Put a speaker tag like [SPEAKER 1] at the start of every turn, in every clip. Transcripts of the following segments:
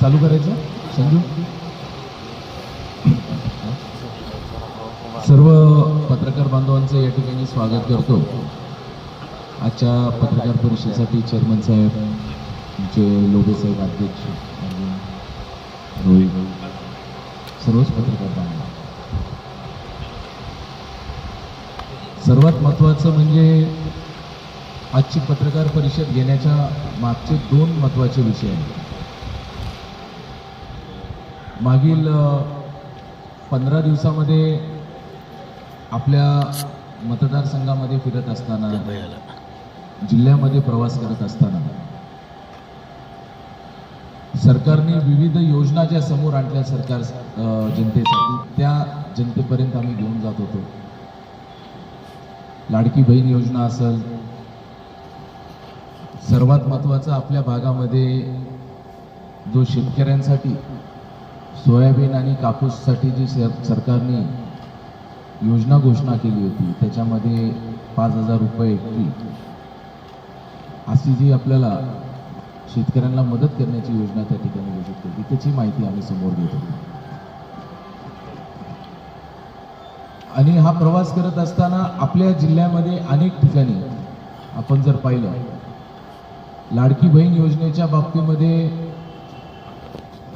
[SPEAKER 1] चालू करायचं? संजू? सर्व पत्रकार बांधवांचं या ठिकाणी स्वागत करतो. आजच्या पत्रकार परिषदेसाठी चेअरमन साहेब आमचे लोबे साहेब अध्यक्ष रोहित सर्वच पत्रकार बांधव. सर्वात महत्त्वाचं म्हणजे आजची पत्रकार परिषद घेण्याच्या मागचे दोन महत्त्वाचे विषय आहेत. मागील पंधरा दिवसामध्ये आपल्या मतदारसंघामध्ये फिरत असताना जिल्ह्यामध्ये प्रवास करत असताना सरकारने विविध योजना ज्या समोर आणल्या सरकार जनतेसाठी त्या जनतेपर्यंत आम्ही घेऊन जात होतो. लाडकी बहीण योजना असेल सर्वात महत्त्वाचं आपल्या भागामध्ये जो शेतकऱ्यांसाठी सोयाबीन आणि कापूससाठी जी सर- सरकारने योजना घोषणा केली होती त्याच्यामध्ये पाच हजार रुपये एकरी. अशी जी आपल्याला शेतकऱ्यांना मदत करण्याची योजना त्या ठिकाणी घोषित केली. त्याची माहिती आम्ही समोर घेत होतो. आणि हा प्रवास करत असताना आपल्या जिल्ह्यामध्ये अनेक ठिकाणी आपण जर पाहिलं लाडकी बहीण योजनेच्या बाबतीमध्ये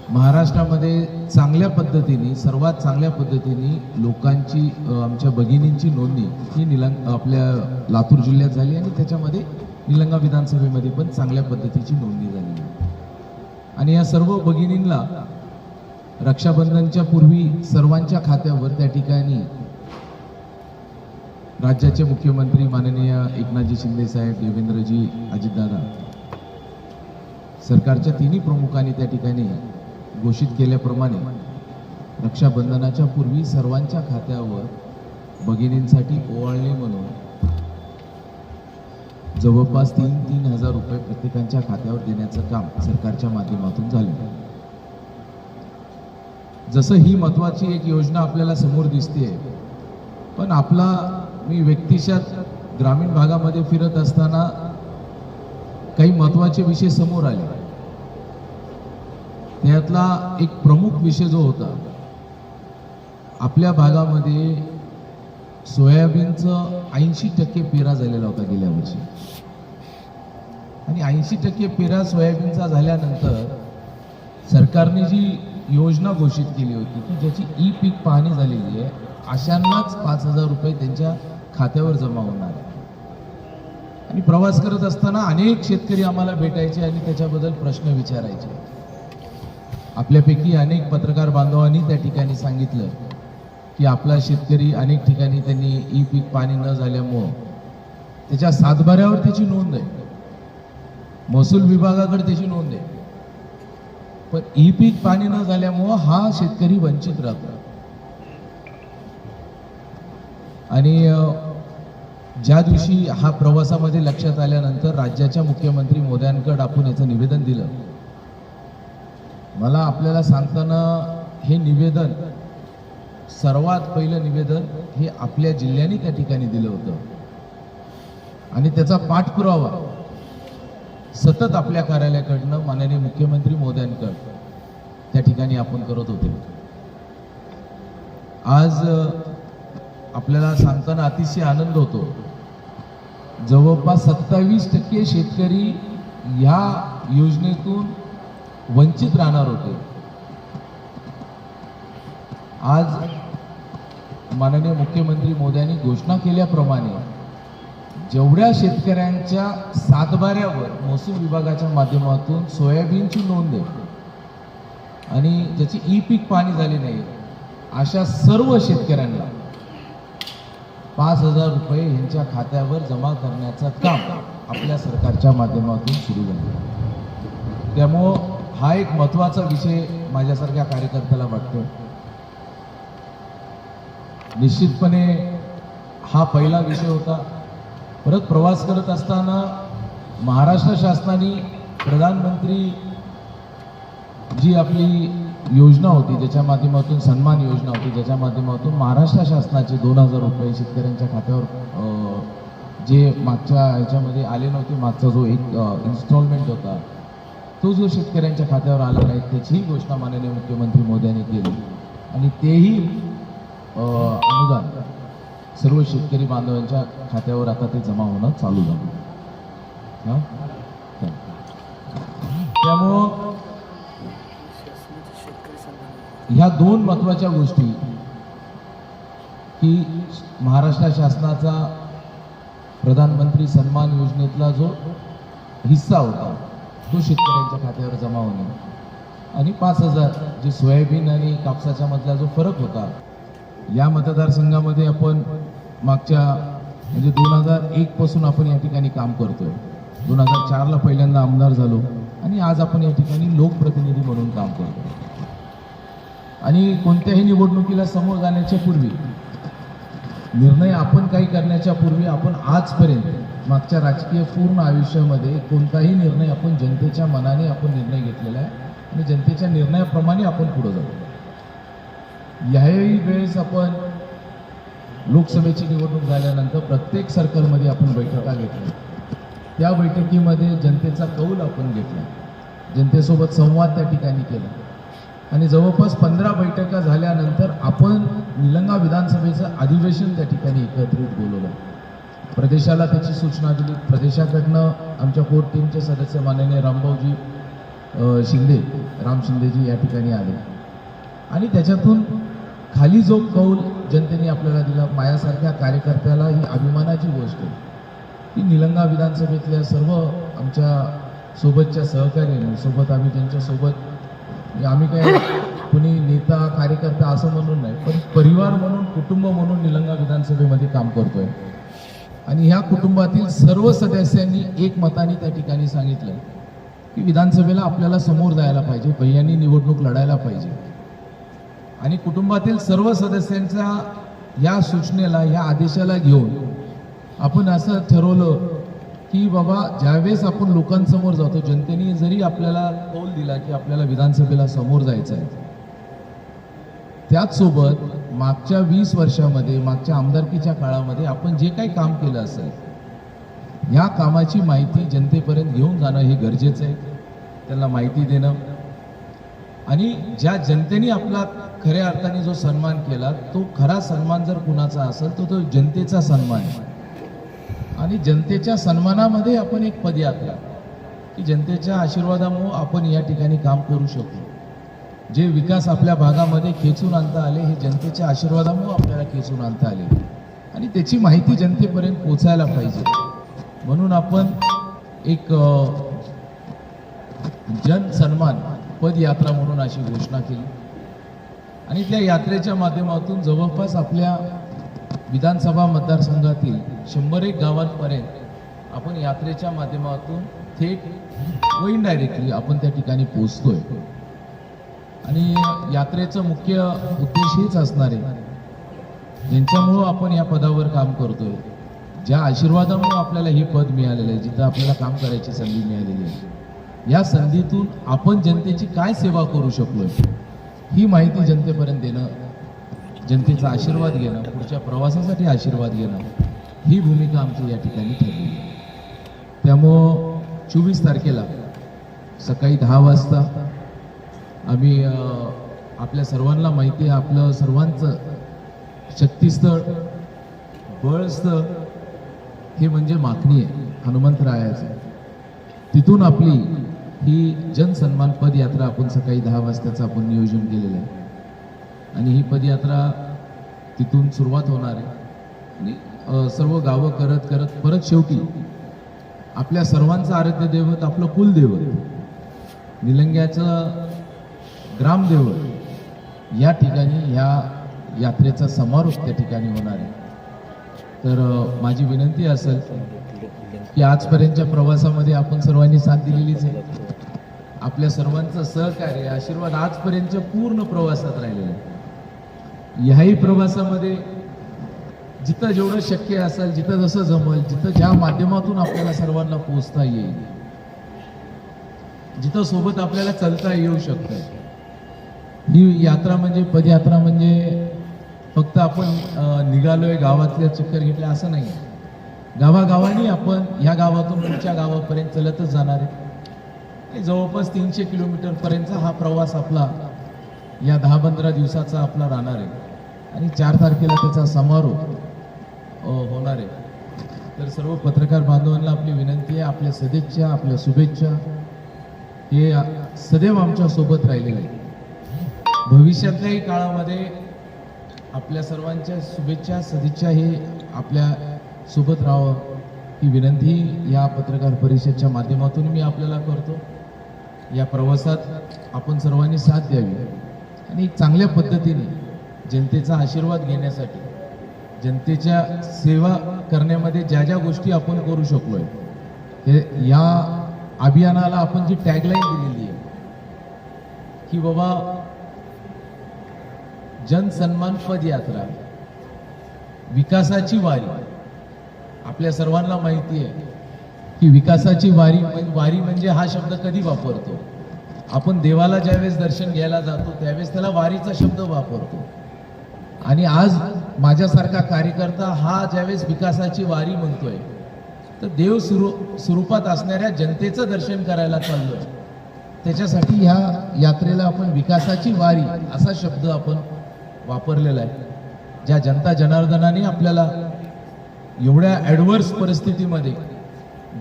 [SPEAKER 1] महाराष्ट्रामध्ये चांगल्या पद्धतीने सर्वात चांगल्या पद्धतीने लोकांची आमच्या भगिनींची नोंदणी ही निलंग आपल्या लातूर जिल्ह्यात झाली आणि त्याच्यामध्ये निलंगा विधानसभेमध्ये पण चांगल्या पद्धतीची नोंदणी झाली. आणि या सर्व भगिनींना रक्षाबंधनच्या पूर्वी सर्वांच्या खात्यावर त्या ठिकाणी राज्याचे मुख्यमंत्री माननीय एकनाथजी शिंदे साहेब देवेंद्रजी अजितदादा सरकारच्या तिन्ही प्रमुखांनी त्या ठिकाणी घोषित केल्याप्रमाणे रक्षाबंधनाच्या पूर्वी सर्वांच्या खात्यावर भगिनींसाठी ओवाळणी म्हणून जवळपास तीन तीन हजार रुपये प्रत्येकांच्या खात्यावर देण्याचं काम सरकारच्या माध्यमातून झालं. जसं ही महत्वाची एक योजना आपल्याला समोर दिसते पण आपला मी व्यक्तिशत ग्रामीण भागामध्ये फिरत असताना काही महत्त्वाचे विषय समोर आले. त्यातला एक प्रमुख विषय जो होता आपल्या भागामध्ये सोयाबीनचं ऐंशी टक्के पेरा झालेला होता गेल्या वर्षी. आणि ऐंशी टक्के पेरा सोयाबीनचा झाल्यानंतर सरकारने जी योजना घोषित केली होती की ज्याची ई पीक पाहणी झालेली आहे अशांनाच पाच हजार रुपये त्यांच्या खात्यावर जमा होणार आहे. आणि प्रवास करत असताना अनेक शेतकरी आम्हाला भेटायचे आणि त्याच्याबद्दल प्रश्न विचारायचे. आपल्यापैकी अनेक पत्रकार बांधवांनी त्या ठिकाणी सांगितलं की आपला शेतकरी अनेक ठिकाणी त्यांनी ई पीक पाणी न झाल्यामुळं त्याच्या सातबाऱ्यावर त्याची नोंद आहे. महसूल विभागाकडे त्याची नोंद आहे. पण ई पीक पाणी न झाल्यामुळं हा शेतकरी वंचित राहतो. आणि ज्या दिवशी हा प्रवासामध्ये लक्षात आल्यानंतर राज्याच्या मुख्यमंत्री मोदयांकडे आपण याचं निवेदन दिलं मला आपल्याला सांगताना हे निवेदन सर्वात पहिलं निवेदन हे आपल्या जिल्ह्याने त्या ठिकाणी दिलं होतं. आणि त्याचा पाठपुरावा सतत आपल्या कार्यालयाकडनं माननीय मुख्यमंत्री मोदयांकडे त्या ठिकाणी आपण करत होते. आज आपल्याला सांगताना अतिशय आनंद होतो. जवळपास सत्तावीस टक्के शेतकरी या योजनेतून वंचित राहणार होते. आज माननीय मुख्यमंत्री मोद्यांनी घोषणा केल्याप्रमाणे जेवढ्या शेतकऱ्यांच्या सातबाऱ्यावर महसूल विभागाच्या माध्यमातून सोयाबीनची नोंद आहे आणि ज्याची ई पीक पाणी झाली नाही अशा सर्व शेतकऱ्यांना पाच हजार रुपये यांच्या खात्यावर जमा करण्याचं काम आपल्या सरकारच्या माध्यमातून सुरू झालं. त्यामुळं हा एक महत्त्वाचा विषय माझ्यासारख्या कार्यकर्त्याला वाटतो निश्चितपणे हा पहिला विषय होता. परत प्रवास करत असताना महाराष्ट्र शासनाने प्रधानमंत्री जी आपली योजना होती ज्याच्या माध्यमातून सन्मान योजना होती ज्याच्या माध्यमातून महाराष्ट्र शासनाचे दोन हजार रुपये शेतकऱ्यांच्या खात्यावर जे मागच्या ह्याच्यामध्ये आले नव्हते मागचा जो एक इन्स्टॉलमेंट होता तो जो शेतकऱ्यांच्या खात्यावर आला नाही त्याचीही घोषणा माननीय मुख्यमंत्री मोदयांनी केली. आणि तेही अनुदान सर्व शेतकरी बांधवांच्या खात्यावर आता ते जमा होणं चालू झालं. हां? त्यामुळं ह्या दोन महत्त्वाच्या गोष्टी की महाराष्ट्र शासनाचा प्रधानमंत्री सन्मान योजनेतला जो हिस्सा होता तो शेतकऱ्यांच्या खात्यावर जमा होणे. आणि पाच हजार जे सोयाबीन आणि कापसाच्या मधला जो फरक होता या मतदारसंघामध्ये आपण मागच्या म्हणजे दोन हजार एकपासून आपण या ठिकाणी काम करतोय. दोन हजार चारला पहिल्यांदा आमदार झालो आणि आज आपण या ठिकाणी लोकप्रतिनिधी म्हणून काम करतो आणि कोणत्याही निवडणुकीला समोर जाण्याच्या पूर्वी निर्णय आपण काही करण्याच्या पूर्वी आपण आजपर्यंत मागच्या राजकीय पूर्ण आयुष्यामध्ये कोणताही निर्णय आपण जनतेच्या मनाने आपण निर्णय घेतलेला आहे आणि जनतेच्या निर्णयाप्रमाणे आपण पुढे जाऊ. याही वेळेस आपण लोकसभेची निवडणूक झाल्यानंतर प्रत्येक सर्कलमध्ये आपण बैठका घेतल्या. त्या बैठकीमध्ये जनतेचा कौल आपण घेतला. जनतेसोबत संवाद त्या ठिकाणी केला. आणि जवळपास पंधरा बैठका झाल्यानंतर आपण निलंगा विधानसभेचं अधिवेशन त्या ठिकाणी एकत्रित बोलवलं. प्रदेशाला त्याची सूचना दिली. प्रदेशाकडनं आमच्या कोर टीमचे सदस्य माननीय रामभाऊजी शिंदे राम शिंदेजी या ठिकाणी आले. आणि त्याच्यातून खाली जो कौल जनतेने आपल्याला दिला मायासारख्या कार्यकर्त्याला ही अभिमानाची गोष्ट आहे. की निलंगा विधानसभेतल्या सर्व आमच्या सोबतच्या सहकार्याने सोबत आम्ही त्यांच्यासोबत म्हणजे आम्ही काय कुणी नेता कार्यकर्ता असं म्हणून नाही पण परिवार म्हणून कुटुंब म्हणून निलंगा विधानसभेमध्ये काम करतोय. आणि ह्या कुटुंबातील सर्व सदस्यांनी एक मताने त्या ठिकाणी सांगितलं की विधानसभेला आपल्याला समोर जायला पाहिजे भैयांनी निवडणूक लढायला पाहिजे. आणि कुटुंबातील सर्व सदस्यांच्या या सूचनेला या आदेशाला घेऊन आपण असं ठरवलं की बाबा ज्यावेळेस आपण लोकांसमोर जातो जनतेने जरी आपल्याला कौल दिला की आपल्याला विधानसभेला समोर जायचं आहे त्याचसोबत मागच्या वीस वर्षामध्ये मागच्या आमदारकीच्या काळामध्ये आपण जे काही काम केलं असेल या कामाची माहिती जनतेपर्यंत घेऊन जाणं हे गरजेचं आहे. त्यांना माहिती देणं. आणि ज्या जनतेने आपला खऱ्या अर्थाने जो सन्मान केला तो खरा सन्मान जर कुणाचा असेल तर तो जनतेचा सन्मान आहे. आणि जनतेच्या सन्मानामध्ये आपण एक पदयात्रा की जनतेच्या आशीर्वादामुळं आपण या ठिकाणी काम करू शकतो जे विकास आपल्या भागामध्ये खेचून आणता आले हे जनतेच्या आशीर्वादामुळं आपल्याला खेचून आणता आले. आणि त्याची माहिती जनतेपर्यंत पोचायला पाहिजे. म्हणून आपण एक जनसन्मान जन सन्मान पदयात्रा म्हणून अशी घोषणा केली. आणि त्या यात्रेच्या माध्यमातून जवळपास आपल्या विधानसभा मतदारसंघातील शंभर एक गावांपर्यंत आपण यात्रेच्या माध्यमातून थेट व इनडायरेक्टली आपण त्या ठिकाणी पोचतोय आणि यात्रेचं मुख्य उद्देश हेच असणार आहे. ज्यांच्यामुळं आपण या पदावर काम करतोय. ज्या आशीर्वादामुळं आपल्याला हे पद मिळालेलं आहे जिथं आपल्याला काम करायची संधी मिळालेली आहे. या संधीतून आपण जनतेची काय सेवा करू शकलो ही माहिती जनतेपर्यंत देणं जनतेचा आशीर्वाद घेणं पुढच्या प्रवासासाठी आशीर्वाद घेणं ही भूमिका आमची या ठिकाणी ठरली. त्यामुळं चोवीस तारखेला सकाळी दहा वाजता आम्ही आपल्या सर्वांना माहिती आहे आपलं सर्वांचं शक्तीस्थळ बळस्थळ हे म्हणजे मागणी आहे हनुमंतरायाचं. तिथून आपली ही जनसन्मान पदयात्रा आपण सकाळी दहा वाजताचं आपण नियोजन केलेलं आहे. आणि ही पदयात्रा तिथून सुरुवात होणार आहे. आणि सर्व गावं करत करत परत शेवटी आपल्या सर्वांचं आराध्य दैवत आपलं कुलदैवत निलंग्याचं ग्रामदैवत या ठिकाणी ह्या यात्रेचा समारोप त्या ठिकाणी होणार आहे. तर माझी विनंती असेल की आजपर्यंतच्या प्रवासामध्ये आपण सर्वांनी साथ दिलेलीच आहे. आपल्या सर्वांचं सहकार्य आशीर्वाद आजपर्यंतच्या पूर्ण प्रवासात राहिलेला आहे. ह्याही प्रवासामध्ये जिथं जेवढं शक्य असेल जिथं जसं जमल जिथं ज्या माध्यमातून आपल्याला सर्वांना पोहोचता येईल जिथं सोबत आपल्याला चालता येऊ शकतं. ही यात्रा म्हणजे पदयात्रा म्हणजे फक्त आपण निघालोय गावातल्या चक्कर घेतल्या असं नाही गावागावांनी आपण ह्या गावातून पुढच्या गावापर्यंत चलतच जाणार आहे. आणि जवळपास तीनशे किलोमीटरपर्यंतचा हा प्रवास आपला या दहा पंधरा दिवसाचा आपला राहणार आहे. आणि चार तारखेला त्याचा समारोप होणार आहे. तर सर्व पत्रकार बांधवांना आपली विनंती आहे आपल्या सदिच्छा आपल्या शुभेच्छा. हे सदैव आमच्यासोबत राहिलेले आहे. भविष्यातल्याही काळामध्ये आपल्या सर्वांच्या शुभेच्छा सदिच्छा हे आपल्यासोबत राहावं ही विनंती या पत्रकार परिषदच्या माध्यमातून मी आपल्याला करतो. या प्रवासात आपण सर्वांनी साथ द्यावी. आणि चांगल्या पद्धतीने जनतेचा आशीर्वाद घेण्यासाठी जनतेच्या सेवा करण्यामध्ये ज्या ज्या गोष्टी आपण करू शकलोय हे या अभियानाला आपण जी टॅगलाईन दिलेली आहे की बाबा जनसन्मान पदयात्रा विकासाची वारी आपल्या सर्वांना माहिती आहे की विकासाची वारी वारी म्हणजे हा शब्द कधी वापरतो? आपण देवाला ज्यावेळेस दर्शन घ्यायला जातो त्यावेळेस त्याला वारीचा शब्द वापरतो. आणि आज माझ्यासारखा कार्यकर्ता हा ज्यावेळेस विकासाची वारी म्हणतोय तर देव स्वरू स्वरूपात असणाऱ्या जनतेचं दर्शन करायला चाललोय. त्याच्यासाठी ह्या यात्रेला आपण विकासाची वारी असा शब्द आपण वापरलेला आहे. ज्या जनता जनार्दनाने आपल्याला एवढ्या ॲडव्हर्स परिस्थितीमध्ये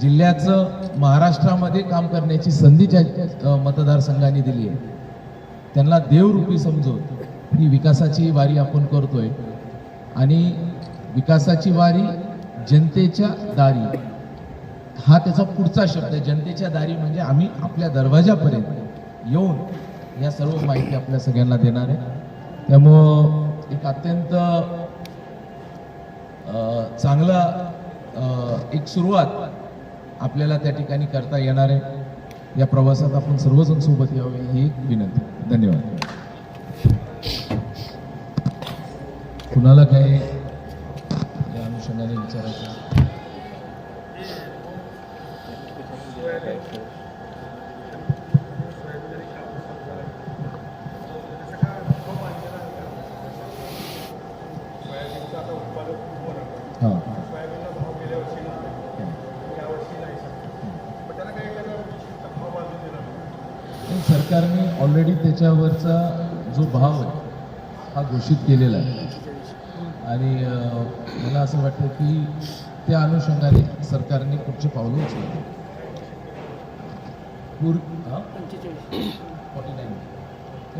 [SPEAKER 1] जिल्ह्याचं महाराष्ट्रामध्ये काम करण्याची संधी ज्या मतदारसंघाने दिली आहे त्यांना देवरूपी समजवतो. ही विकासाची वारी आपण करतोय. आणि विकासाची वारी जनतेच्या दारी. हा त्याचा पुढचा शब्द आहे. जनतेच्या दारी म्हणजे आम्ही आपल्या दरवाजापर्यंत येऊन या सर्व माहिती आपल्या सगळ्यांना देणार आहे. त्यामुळं एक अत्यंत चांगला एक सुरुवात आपल्याला त्या ठिकाणी करता येणार आहे. या प्रवासात आपण सर्वजण सोबत यावे ही एक विनंती. धन्यवाद. कुणाला काही या अनुषंगाने विचारायचं? सरकारने ऑलरेडी त्याच्यावरचा जो भाव आहे हा घोषित केलेला आहे. आणि मला असं वाटतं की त्या अनुषंगाने सरकारने पुढचे पावलं उचलली. पूर फॉर्टी नाईन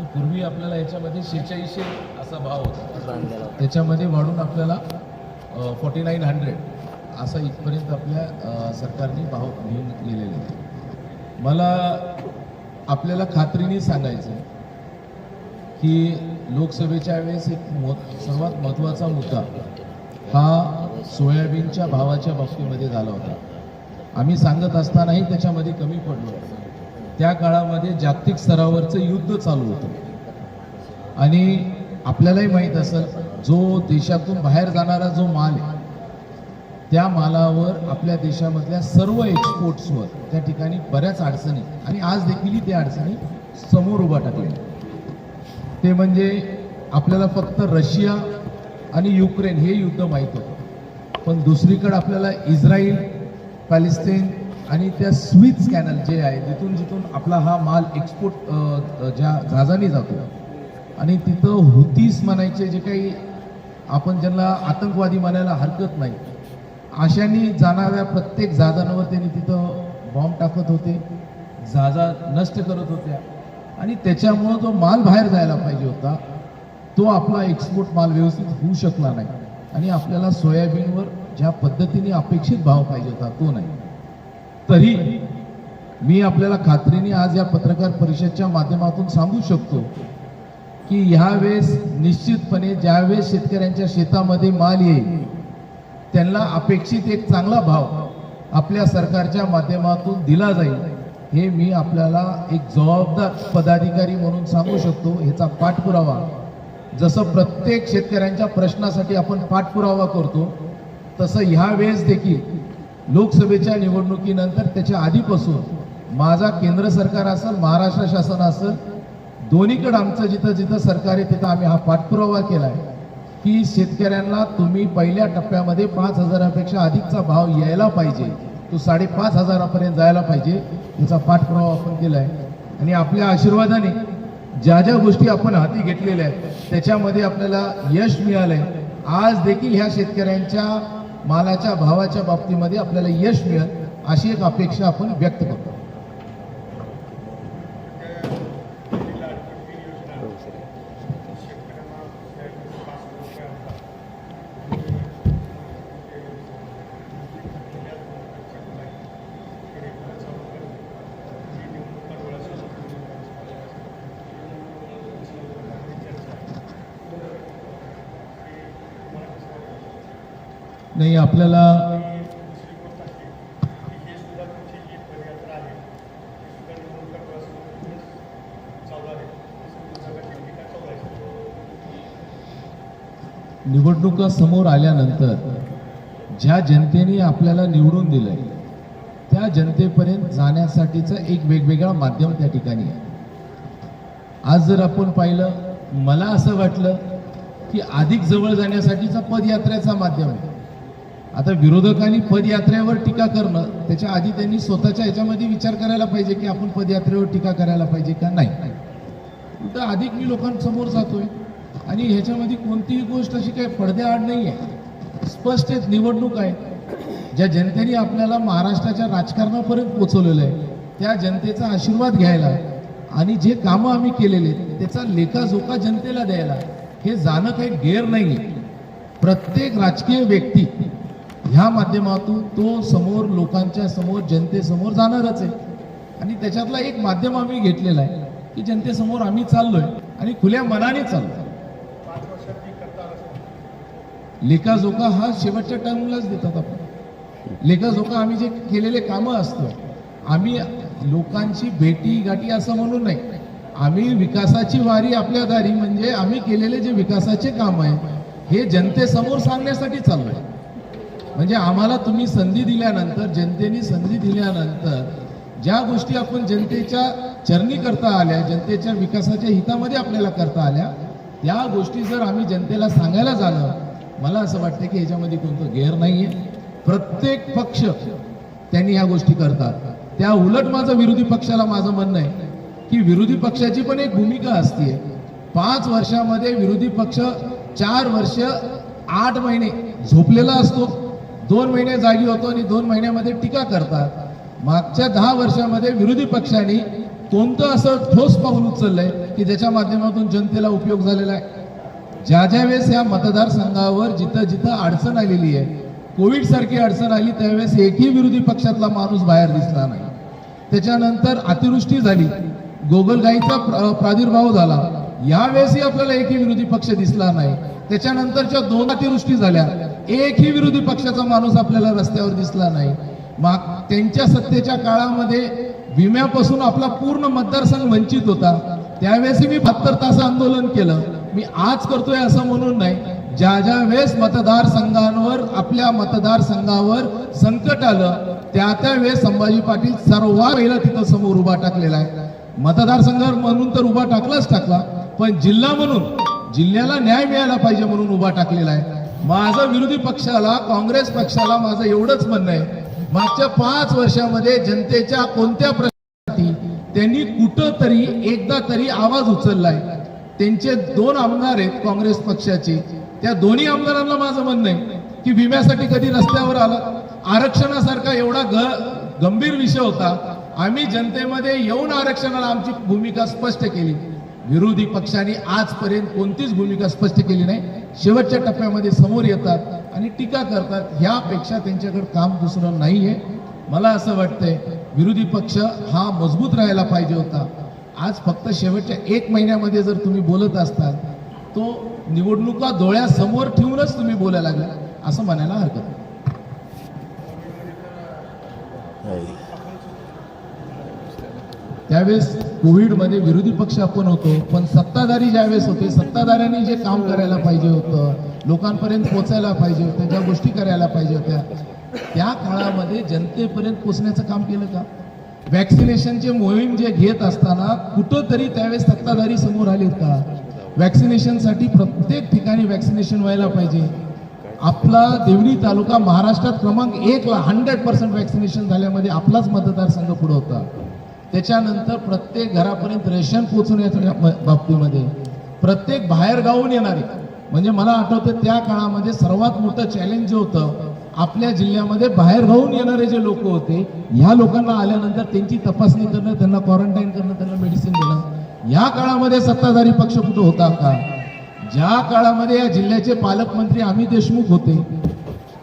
[SPEAKER 1] पूर्वी आपल्याला याच्यामध्ये शेहेचाळीसशे असा भाव होता. त्याच्यामध्ये वाढून आपल्याला फॉर्टी नाईन हंड्रेड असा इथपर्यंत आपल्या सरकारने भाव घेऊन गेलेले आहे मला आपल्याला खात्रीने सांगायचं की लोकसभेच्या वेळेस एक मो सर्वात महत्त्वाचा मुद्दा हा सोयाबीनच्या भावाच्या बाबतीमध्ये झाला होता. आम्ही सांगत असतानाही त्याच्यामध्ये कमी पडलो त्या काळामध्ये जागतिक स्तरावरचं युद्ध चालू होतं. आणि आपल्यालाही माहीत असेल जो देशातून बाहेर जाणारा जो माल आहे त्या मालावर आपल्या देशामधल्या सर्व एक्सपोर्ट्सवर त्या ठिकाणी बऱ्याच अडचणी आणि आज देखील त्या अडचणी समोर उभा टाकल्या ते म्हणजे आपल्याला फक्त रशिया आणि युक्रेन हे युद्ध माहीत होतं. पण दुसरीकडे आपल्याला इस्रायल पॅलेस्टाईन आणि त्या स्विच कॅनल जे आहे जिथून जिथून आपला हा माल एक्सपोर्ट ज्या जहाजाने जातो. आणि तिथं हुतीस म्हणायचे जे काही आपण ज्यांना आतंकवादी म्हणायला हरकत नाही अशाने जाणाऱ्या प्रत्येक जहाजांवर त्यांनी तिथं बॉम्ब टाकत होते जहाजा नष्ट करत होत्या. आणि त्याच्यामुळं जो माल बाहेर जायला पाहिजे होता तो आपला एक्सपोर्ट माल व्यवस्थित होऊ शकला नाही. आणि आपल्याला सोयाबीनवर ज्या पद्धतीने अपेक्षित भाव पाहिजे होता तो नाही. तरी मी आपल्याला खात्रीने आज या पत्रकार परिषदच्या माध्यमातून सांगू शकतो की ह्या वेळेस निश्चितपणे ज्यावेळेस शेतकऱ्यांच्या शेतामध्ये माल येईल त्यांना अपेक्षित एक चांगला भाव आपल्या सरकारच्या माध्यमातून दिला जाईल. हे मी आपल्याला एक जबाबदार पदाधिकारी म्हणून सांगू शकतो ह्याचा पाठपुरावा. जसं प्रत्येक शेतकऱ्यांच्या प्रश्नासाठी आपण पाठपुरावा करतो तसं ह्या वेळेस देखील लोकसभेच्या निवडणुकीनंतर त्याच्या आधीपासून माझा केंद्र सरकार असेल महाराष्ट्र शासन असेल दोन्हीकडं आमचं जिथं जिथं सरकार आहे तिथं आम्ही हा पाठपुरावा केला आहे की शेतकऱ्यांना तुम्ही पहिल्या टप्प्यामध्ये पाच हजारापेक्षा अधिकचा भाव यायला पाहिजे. तो साडेपाच हजारापर्यंत जायला पाहिजे त्याचा पाठपुरावा आपण केला आहे आणि आपल्या आशीर्वादाने ज्या ज्या गोष्टी आपण हाती घेतलेल्या आहेत त्याच्यामध्ये आपल्याला यश मिळालंय. आज देखील ह्या शेतकऱ्यांच्या मालाच्या भावाच्या बाबतीमध्ये आपल्याला यश मिळेल अशी एक अपेक्षा आपण व्यक्त करतो नाही आपल्याला निवडणुका समोर आल्यानंतर ज्या जनतेने आपल्याला निवडून दिलंय त्या जनतेपर्यंत जाण्यासाठीचं एक वेगवेगळा माध्यम त्या ठिकाणी आहे. आज जर आपण पाहिलं मला असं वाटलं की अधिक जवळ जाण्यासाठीचा पदयात्रेचा माध्यम आहे. आता विरोधकांनी पदयात्रेवर टीका करणं त्याच्या आधी त्यांनी स्वतःच्या ह्याच्यामध्ये विचार करायला पाहिजे की आपण पदयात्रेवर टीका करायला पाहिजे का नाही. तर अधिक मी लोकांसमोर जातोय. आणि ह्याच्यामध्ये कोणतीही गोष्ट अशी काही पडद्याआड नाही आहे. स्पष्ट एक निवडणूक आहे. ज्या जनतेने आपल्याला महाराष्ट्राच्या राजकारणापर्यंत पोचवलेलं आहे त्या जनतेचा आशीर्वाद घ्यायला आणि जे कामं आम्ही केलेले आहेत, त्याचा लेखाजोखा जनतेला द्यायला हे जाणं काही गैर नाही प्रत्येक राजकीय व्यक्ती ह्या माध्यमातून तो समोर लोकांच्या समोर जनतेसमोर जाणारच आहे. आणि त्याच्यातला एक माध्यम आम्ही घेतलेला आहे की जनतेसमोर आम्ही चाललोय आणि खुल्या मनाने चाललोय. लेखाजोखा हा शेवटच्या टर्मलाच देतात आपण. लेखाजोखा आम्ही जे केलेले कामं असतं आम्ही लोकांची भेटी गाठी असं म्हणून नाही. आम्ही विकासाची वारी आपल्या दारी म्हणजे आम्ही केलेले जे विकासाचे काम आहे हे जनतेसमोर सांगण्यासाठी चाललोय. म्हणजे आम्हाला तुम्ही संधी दिल्यानंतर जनतेने संधी दिल्यानंतर ज्या गोष्टी आपण जनतेच्या चरणी करता आल्या जनतेच्या विकासाच्या हितामध्ये आपल्याला करता आल्या त्या गोष्टी जर आम्ही जनतेला सांगायला झालं मला असं वाटतं की याच्यामध्ये कोणतं गैर नाहीये. प्रत्येक पक्ष त्यांनी ह्या गोष्टी करतात. त्या उलट माझं विरोधी पक्षाला माझं म्हणणं आहे की विरोधी पक्षाची पण एक भूमिका असते पाच वर्षामध्ये विरोधी पक्ष चार वर्ष आठ महिने झोपलेला असतो. दोन महिने जागी होतो आणि दोन महिन्यामध्ये टीका करतात. मागच्या दहा वर्षामध्ये विरोधी पक्षांनी कोणतं असं ठोस पाऊल उचललंय की ज्याच्या माध्यमातून जनतेला उपयोग झालेला आहे? ज्या ज्या वेळेस या मतदारसंघावर जिथं जिथं अडचण आलेली आहे कोविड सारखी अडचण आली त्यावेळेस एकही विरोधी पक्षातला माणूस बाहेर दिसला नाही. त्याच्यानंतर अतिवृष्टी झाली गोगलगाईचा प्र- प्रादुर्भाव झाला. यावेळेसही आपल्याला एकही विरोधी पक्ष दिसला नाही. त्याच्यानंतरच्या दोन अतिवृष्टी झाल्या एकही विरोधी पक्षाचा माणूस आपल्याला रस्त्यावर दिसला नाही. माग त्यांच्या सत्तेच्या काळामध्ये विम्यापासून आपला पूर्ण मतदारसंघ वंचित होता. त्यावेळेसही मी बहात्तर तास आंदोलन केलं. मी आज करतोय असं म्हणून नाही. ज्या ज्या वेळेस मतदारसंघांवर आपल्या मतदारसंघावर संकट आलं त्या त्या वेळेस संभाजी पाटील सर्वात वेळेला तिथं समोर उभा टाकलेला आहे. मतदारसंघ म्हणून तर उभा टाकलाच टाकला पण जिल्हा म्हणून जिल्ह्याला न्याय मिळाला पाहिजे म्हणून उभा टाकलेला आहे. माझं विरोधी पक्षाला काँग्रेस पक्षाला माझं एवढंच म्हणणं आहे. मागच्या पाच वर्षामध्ये जनतेच्या कोणत्या प्रश्नासाठी त्यांनी कुठं तरी एकदा तरी आवाज उचललाय. त्यांचे दोन आमदार आहेत काँग्रेस पक्षाचे. त्या दोन्ही आमदारांना माझं म्हणणं आहे की विम्यासाठी कधी रस्त्यावर आलं? आरक्षणासारखा एवढा ग गंभीर विषय होता. आम्ही जनतेमध्ये येऊन आरक्षणाला आमची भूमिका स्पष्ट केली. विरोधी पक्षांनी आजपर्यंत कोणतीच भूमिका स्पष्ट केली नाही. शेवटच्या टप्प्यामध्ये समोर येतात आणि टीका करतात. ह्यापेक्षा त्यांच्याकडे काम दुसरं नाहीये. मला असं वाटतंय विरोधी पक्ष हा मजबूत राहायला पाहिजे होता. आज फक्त शेवटच्या एक महिन्यामध्ये जर तुम्ही बोलत असताल तो निवडणुका डोळ्यासमोर ठेवूनच तुम्ही बोलायला लागला. असं म्हणायला हरकत नाही. त्यावेळेस कोविडमध्ये विरोधी पक्ष आपण होतो पण सत्ताधारी ज्यावेळेस होते सत्ताधाऱ्यांनी जे काम करायला पाहिजे होतं लोकांपर्यंत पोचायला पाहिजे होतं ज्या गोष्टी करायला पाहिजे होत्या त्या काळामध्ये जनतेपर्यंत पोचण्याचं काम केलं का? वॅक्सिनेशनचे मोहीम जे घेत असताना कुठंतरी त्यावेळेस सत्ताधारी समोर आलेत का? वॅक्सिनेशनसाठी प्रत्येक ठिकाणी वॅक्सिनेशन व्हायला पाहिजे. आपला देवणी तालुका महाराष्ट्रात क्रमांक एकला हंड्रेड पर्सेंट वॅक्सिनेशन झाल्यामध्ये आपलाच मतदारसंघ पुढं होता. त्याच्यानंतर प्रत्येक घरापर्यंत रेशन पोचवण्याच्या बाबतीमध्ये प्रत्येक बाहेर गावून येणारे म्हणजे मला आठवतं त्या काळामध्ये सर्वात मोठं चॅलेंज जे होतं आपल्या जिल्ह्यामध्ये बाहेर राहून येणारे जे लोक होते ह्या लोकांना आल्यानंतर त्यांची तपासणी करणं त्यांना क्वारंटाईन करणं त्यांना मेडिसिन देणं. या काळामध्ये सत्ताधारी पक्ष कुठं होता का? ज्या काळामध्ये या जिल्ह्याचे पालकमंत्री अमित देशमुख होते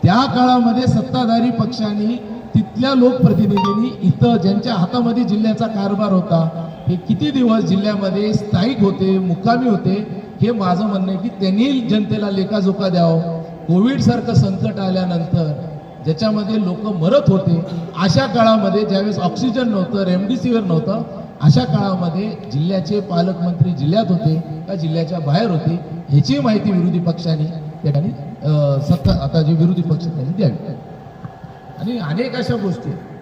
[SPEAKER 1] त्या काळामध्ये सत्ताधारी पक्षांनी तिथल्या लोकप्रतिनिधींनी इथं ज्यांच्या हातामध्ये जिल्ह्याचा कारभार होता हे किती दिवस जिल्ह्यामध्ये स्थायिक होते मुक्कामी होते हे माझं म्हणणं आहे की त्यांनी जनतेला लेखाजोखा द्यावं. कोविडसारखं संकट आल्यानंतर ज्याच्यामध्ये लोक मरत होते अशा काळामध्ये ज्यावेळेस ऑक्सिजन नव्हतं रेमडेसिवीर नव्हतं अशा काळामध्ये जिल्ह्याचे पालकमंत्री जिल्ह्यात होते का जिल्ह्याच्या बाहेर होते ह्याची माहिती विरोधी पक्षाने त्या ठिकाणी सत्ता आता जे विरोधी पक्ष त्यांनी द्यावी आणि अनेक अशा गोष्टी आहेत.